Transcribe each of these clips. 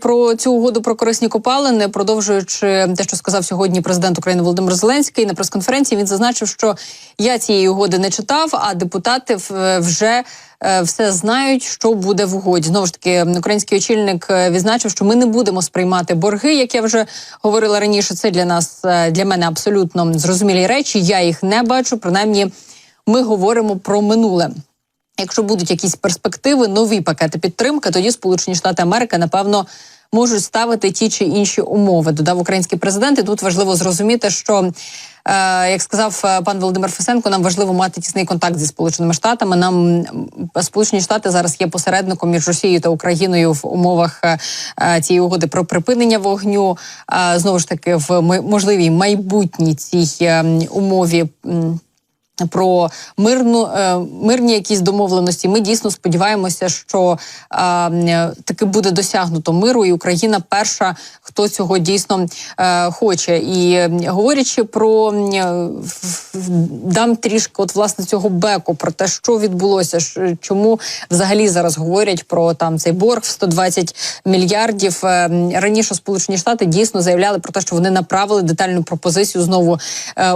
Про цю угоду про корисні копалини, продовжуючи те, що сказав сьогодні президент України Володимир Зеленський на прес-конференції, він зазначив, що я цієї угоди не читав, а депутати вже е, все знають, що буде в угоді. Знову ж таки, український очільник е, відзначив, що ми не будемо сприймати борги, як я вже говорила раніше. Це для нас е, для мене абсолютно зрозумілі речі. Я їх не бачу. Принаймні, ми говоримо про минуле. Якщо будуть якісь перспективи, нові пакети підтримки, тоді Сполучені Штати Америки напевно можуть ставити ті чи інші умови. Додав український президент. І тут важливо зрозуміти, що е, як сказав е, пан Володимир Фесенко, нам важливо мати тісний контакт зі сполученими штатами. Нам Сполучені Штати зараз є посередником між Росією та Україною в умовах е, цієї угоди про припинення вогню. Знову ж таки, в можливій майбутній цій е, м, умові. Про мирну е, мирні якісь домовленості. Ми дійсно сподіваємося, що е, таки буде досягнуто миру, і Україна перша, хто цього дійсно е, хоче. І говорячи про е, дам трішки, от власне цього беку, про те, що відбулося, чому взагалі зараз говорять про там цей борг в 120 мільярдів. Е, Раніше Сполучені Штати дійсно заявляли про те, що вони направили детальну пропозицію знову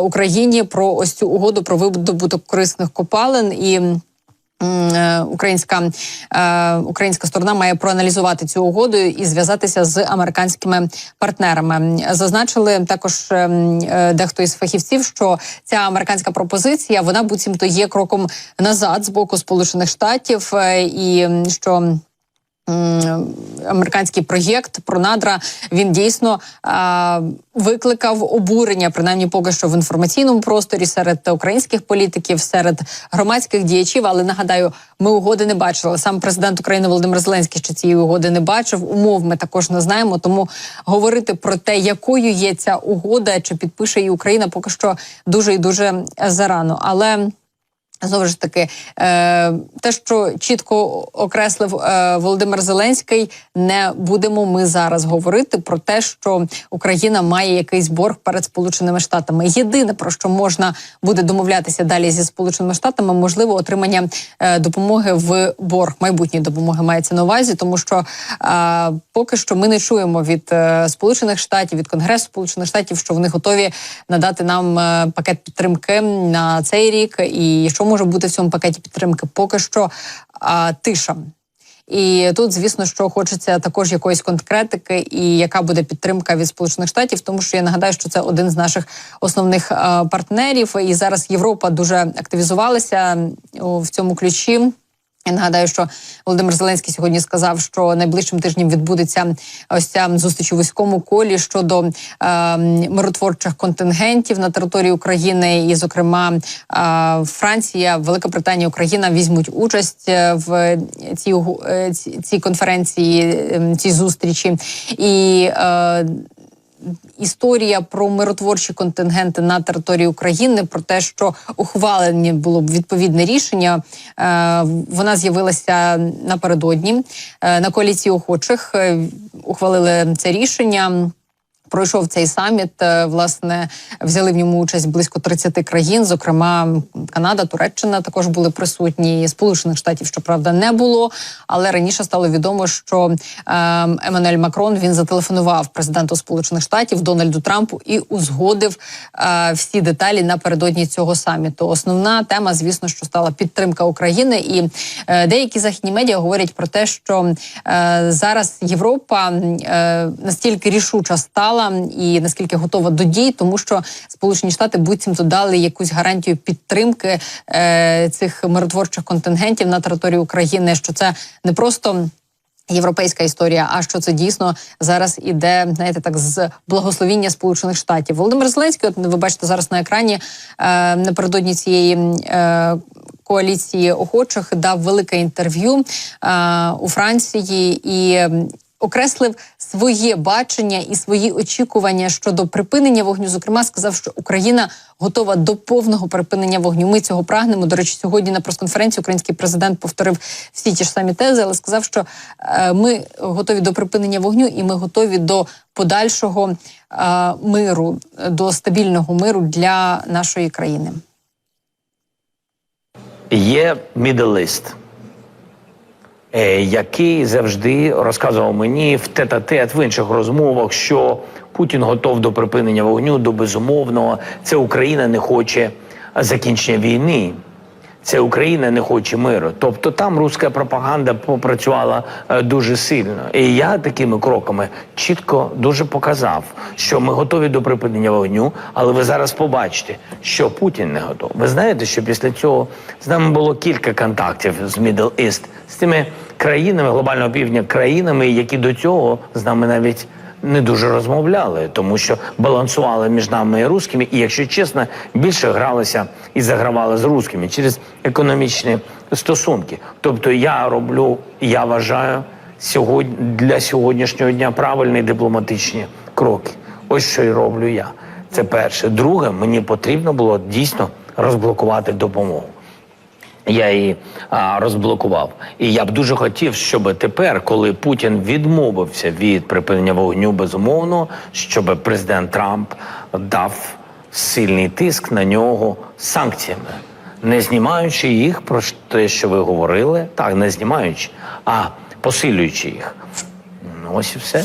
Україні про ось цю угоду про видобуток корисних копалин і. е, Українська е, українська сторона має проаналізувати цю угоду і зв'язатися з американськими партнерами. Зазначили також е, дехто із фахівців, що ця американська пропозиція вона буцімто є кроком назад з боку Сполучених Штатів, і що американський проєкт про надра він дійсно а, викликав обурення, принаймні поки що в інформаційному просторі серед українських політиків, серед громадських діячів. Але нагадаю, ми угоди не бачили. Сам президент України Володимир Зеленський ще цієї угоди не бачив. Умов ми також не знаємо. Тому говорити про те, якою є ця угода, чи підпише її Україна, поки що дуже і дуже зарано. Але Знову ж таки, е, те, що чітко окреслив е, Володимир Зеленський, не будемо ми зараз говорити про те, що Україна має якийсь борг перед Сполученими Штатами. Єдине про що можна буде домовлятися далі зі Сполученими Штатами, можливо, отримання е, допомоги в борг майбутньої допомоги мається на увазі, тому що поки що ми не чуємо від Сполучених Штатів, від Конгресу Сполучених Штатів, що вони готові надати нам пакет підтримки на цей рік, і що може бути в цьому пакеті підтримки, поки що а, тиша. І тут, звісно, що хочеться також якоїсь конкретики, і яка буде підтримка від Сполучених Штатів, тому що я нагадаю, що це один з наших основних партнерів. І зараз Європа дуже активізувалася в цьому ключі. Я нагадаю, що Володимир Зеленський сьогодні сказав, що найближчим тижнем відбудеться ось ця зустріч у вузькому колі щодо е, миротворчих контингентів на території України, і, зокрема, е, Франція, Велика Британія, Україна візьмуть участь е, в цій, угу- е, ці- цій конференції, е, цій зустрічі і. Е, історія про миротворчі контингенти на території України, про те, що ухвалені було б відповідне рішення. Е, вона з'явилася напередодні Е, на коаліції охочих. е, Ухвалили це рішення. Пройшов цей саміт. е, Власне, взяли в ньому участь близько 30 країн, зокрема Канада, Туреччина також були присутні. Сполучених Штатів, щоправда, не було. Але раніше стало відомо, що е, Еммануель Макрон він зателефонував президенту Сполучених Штатів Дональду Трампу і узгодив е, всі деталі напередодні цього саміту. Основна тема, звісно, що стала підтримка України, і е, деякі західні медіа говорять про те, що зараз Європа настільки рішуча стала і наскільки готова до дій, тому що Сполучені Штати буцімто дали якусь гарантію підтримки е, цих миротворчих контингентів на території України. Що це не просто. Європейська історія, а що це дійсно зараз іде, знаєте, так з благословіння Сполучених Штатів. Володимир Зеленський, от ви бачите зараз на екрані е, напередодні цієї е, коаліції охочих дав велике інтерв'ю е, у Франції і. Окреслив своє бачення і свої очікування щодо припинення вогню. Зокрема, сказав, що Україна готова до повного припинення вогню. Ми цього прагнемо. До речі, сьогодні на прес-конференції український президент повторив всі ті ж самі тези, але сказав, що е, ми готові до припинення вогню, і ми готові до подальшого е, миру, до стабільного миру для нашої країни. Є е, який завжди розказував мені в тет-а-тет в інших розмовах, що Путін готов до припинення вогню, до безумовного. Це Україна не хоче закінчення війни. Це Україна не хоче миру. Тобто там руська пропаганда попрацювала е, дуже сильно. І я такими кроками чітко дуже показав, що ми готові до припинення вогню, але ви зараз побачите, що Путін не готовий. Ви знаєте, що після цього з нами було кілька контактів з Middle East, з тими країнами глобального півдня, країнами, які до цього з нами навіть не дуже розмовляли, тому що балансували між нами і русскими, і якщо чесно, більше гралися і загравали з русскими через економічні стосунки. Тобто я роблю, я вважаю сьогодні для сьогоднішнього дня правильні дипломатичні кроки. Ось що й роблю я. Це перше. Друге, мені потрібно було дійсно розблокувати допомогу. Я її а, розблокував. І я б дуже хотів, щоб тепер, коли Путін відмовився від припинення вогню, безумовно, щоб президент Трамп дав сильний тиск на нього санкціями, не знімаючи їх про те, що ви говорили, так, не знімаючи, а посилюючи їх. Ну, ось і все.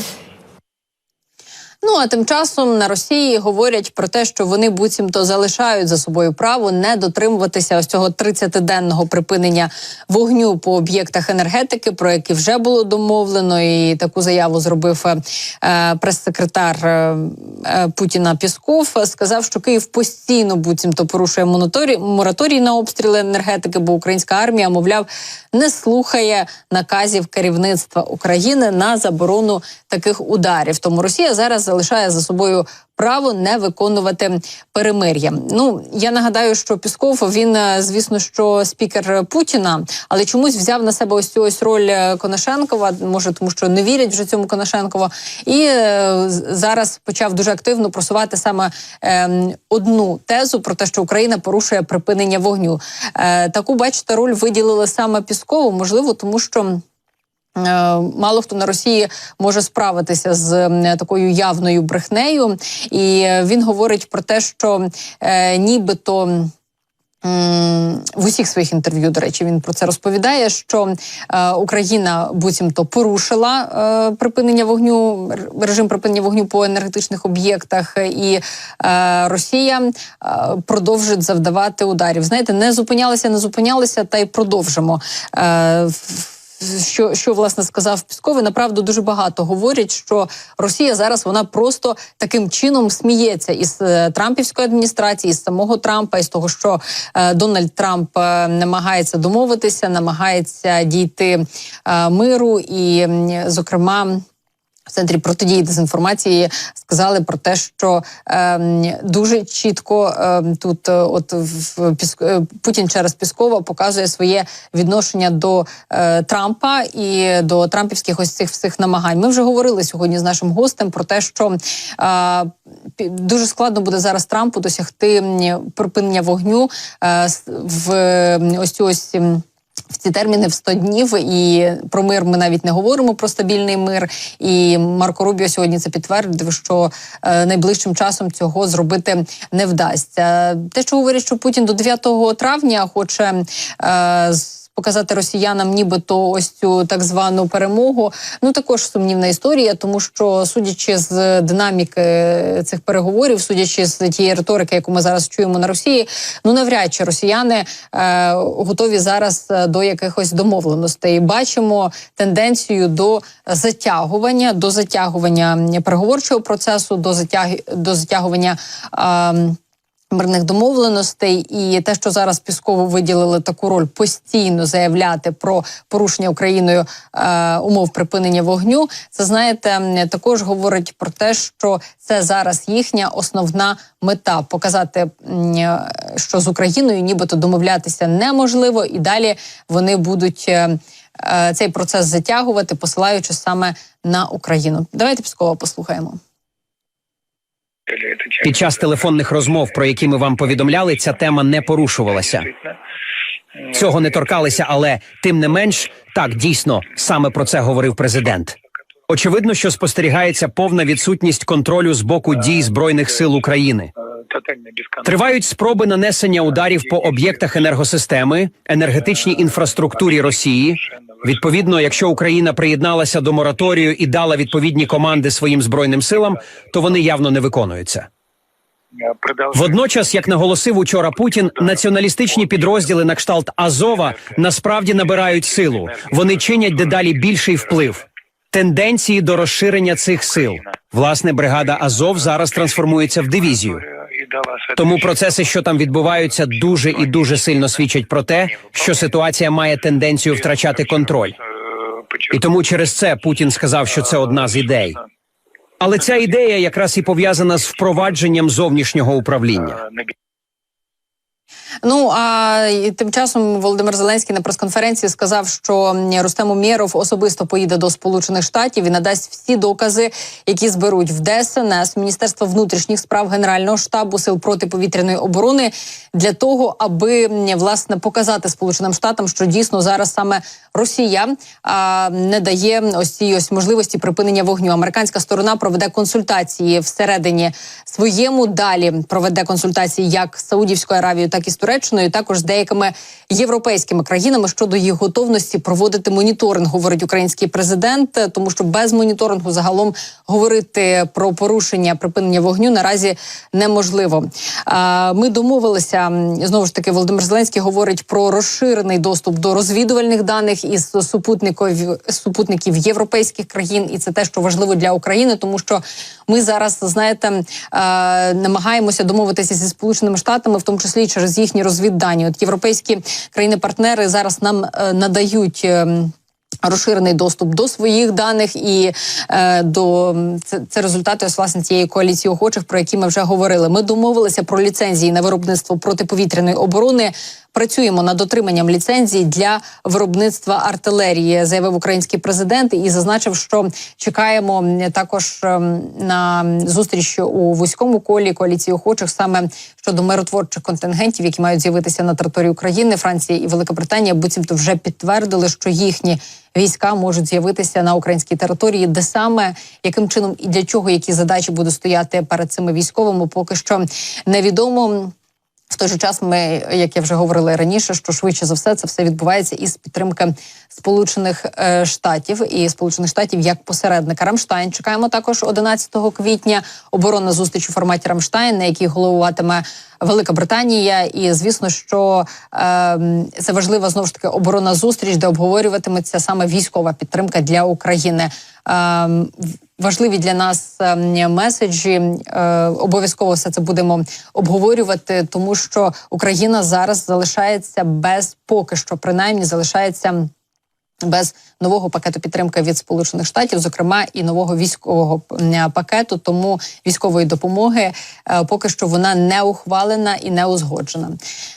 Ну а тим часом на Росії говорять про те, що вони буцімто залишають за собою право не дотримуватися ось цього 30-денного припинення вогню по об'єктах енергетики, про які вже було домовлено, і таку заяву зробив е, прес-секретар е, е, Путіна Пісков. Сказав, що Київ постійно буцімто порушує моноторі, мораторій на обстріли енергетики, бо українська армія, мовляв, не слухає наказів керівництва України на заборону таких ударів. Тому Росія зараз залишає за собою право не виконувати перемир'я. Ну я нагадаю, що Пісков він, е, звісно, що спікер Путіна, але чомусь взяв на себе ось цю ось роль е, Конашенкова. Може, тому що не вірять вже цьому Конашенкову, і е, зараз почав дуже активно просувати саме е, одну тезу про те, що Україна порушує припинення вогню. Е, таку бачите, роль виділили саме Піскову, можливо, тому що. Е, Мало хто на Росії може справитися з такою явною брехнею, і е, він говорить про те, що е, нібито. В усіх своїх інтерв'ю, до речі, він про це розповідає. Що е, Україна буцімто порушила е, припинення вогню, режим припинення вогню по енергетичних об'єктах, і е, Росія е, продовжить завдавати ударів. Знаєте, не зупинялися, не зупинялися, та й продовжимо. Е, що, що власне сказав Пісков, і направду дуже багато говорять, що Росія зараз вона просто таким чином сміється із е, Трампівської адміністрації, із самого Трампа, із того, що е, Дональд Трамп е, намагається домовитися, намагається дійти е, миру, і, зокрема. В центрі протидії дезінформації сказали про те, що ем, дуже чітко ем, тут, е, от в Піск... е, Путін через Піскова показує своє відношення до е, Трампа і до трампівських ось цих всіх намагань. Ми вже говорили сьогодні з нашим гостем про те, що е, дуже складно буде зараз Трампу досягти припинення вогню е, в ось ось. В ці терміни в 100 днів, і про мир ми навіть не говоримо про стабільний мир. І Марко Рубіо сьогодні це підтвердив, що е, найближчим часом цього зробити не вдасться. Те, що говорять, що Путін до 9 травня хоче е, показати росіянам, нібито ось цю так звану перемогу. Ну також сумнівна історія, тому що судячи з динаміки цих переговорів, судячи з тієї риторики, яку ми зараз чуємо на Росії, ну навряд чи росіяни е, готові зараз е, до якихось домовленостей. Бачимо тенденцію до затягування, до затягування переговорчого процесу, до затяг... до затягування. Е, мирних домовленостей, і те, що зараз Піскову виділили таку роль постійно заявляти про порушення Україною е, умов припинення вогню, це знаєте, також говорить про те, що це зараз їхня основна мета показати, е, що з Україною нібито домовлятися неможливо, і далі вони будуть. е, е, Цей процес затягувати, посилаючи саме на Україну. Давайте Піскова послухаємо. Під час телефонних розмов, про які ми вам повідомляли, ця тема не порушувалася. Цього не торкалися, але тим не менш, так дійсно саме про це говорив президент. Очевидно, що спостерігається повна відсутність контролю з боку дій збройних сил України. Тривають спроби нанесення ударів по об'єктах енергосистеми, енергетичній інфраструктурі Росії. Відповідно, якщо Україна приєдналася до мораторію і дала відповідні команди своїм збройним силам, то вони явно не виконуються. Водночас, як наголосив учора Путін, націоналістичні підрозділи на кшталт Азова насправді набирають силу. Вони чинять дедалі більший вплив. Тенденції до розширення цих сил. Власне, бригада Азов зараз трансформується в дивізію. Тому процеси, що там відбуваються, дуже і дуже сильно свідчать про те, що ситуація має тенденцію втрачати контроль. І тому через це Путін сказав, що це одна з ідей. Але ця ідея якраз і пов'язана з впровадженням зовнішнього управління. Ну а тим часом Володимир Зеленський на прес-конференції сказав, що Рустем Умєров особисто поїде до Сполучених Штатів і надасть всі докази, які зберуть в ДСНС, Міністерство внутрішніх справ Генерального штабу сил протиповітряної оборони для того, аби власне показати Сполученим Штатам, що дійсно зараз саме Росія а, не дає ось цій ось можливості припинення вогню. Американська сторона проведе консультації всередині своєму. Далі проведе консультації як з Саудівською Аравією, так і з Туреччиною, також з деякими європейськими країнами щодо їх готовності проводити моніторинг, говорить український президент, тому що без моніторингу загалом говорити про порушення припинення вогню наразі неможливо. А, Ми домовилися знову ж таки. Володимир Зеленський говорить про розширений доступ до розвідувальних даних із супутників супутників європейських країн, і це те, що важливо для України, тому що ми зараз знаєте е, намагаємося домовитися зі сполученими штатами, в тому числі через їхні розвіддані. От європейські країни-партнери зараз нам е, надають. ем, Розширений доступ до своїх даних і е, до це, це результати ось власне цієї коаліції охочих, про які ми вже говорили. Ми домовилися про ліцензії на виробництво протиповітряної оборони. Працюємо над отриманням ліцензій для виробництва артилерії, заявив український президент і зазначив, що чекаємо також ем, на зустріч у вузькому колі коаліції охочих саме щодо миротворчих контингентів, які мають з'явитися на території України. Франція і Велика Британія буцімто вже підтвердили, що їхні війська можуть з'явитися на українській території, де саме яким чином і для чого які задачі будуть стояти перед цими військовими, поки що невідомо. В той же час ми, як я вже говорила раніше, що швидше за все це все відбувається із підтримки Сполучених е, Штатів і Сполучених Штатів як посередника. Рамштайн чекаємо також 11 квітня. Оборонна зустріч у форматі Рамштайн, на якій головуватиме Велика Британія. І звісно, що е, це важлива знову ж таки оборонна зустріч, де обговорюватиметься саме військова підтримка для України. Е, важливі для нас ем, меседжі. Е, обов'язково все це будемо обговорювати, тому що Україна зараз залишається без поки що, принаймні залишається. Без нового пакету підтримки від Сполучених Штатів, зокрема і нового військового пакету, тому військової допомоги е, поки що вона не ухвалена і не узгоджена.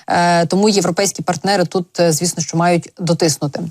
Е, тому європейські партнери тут, звісно, що мають дотиснути.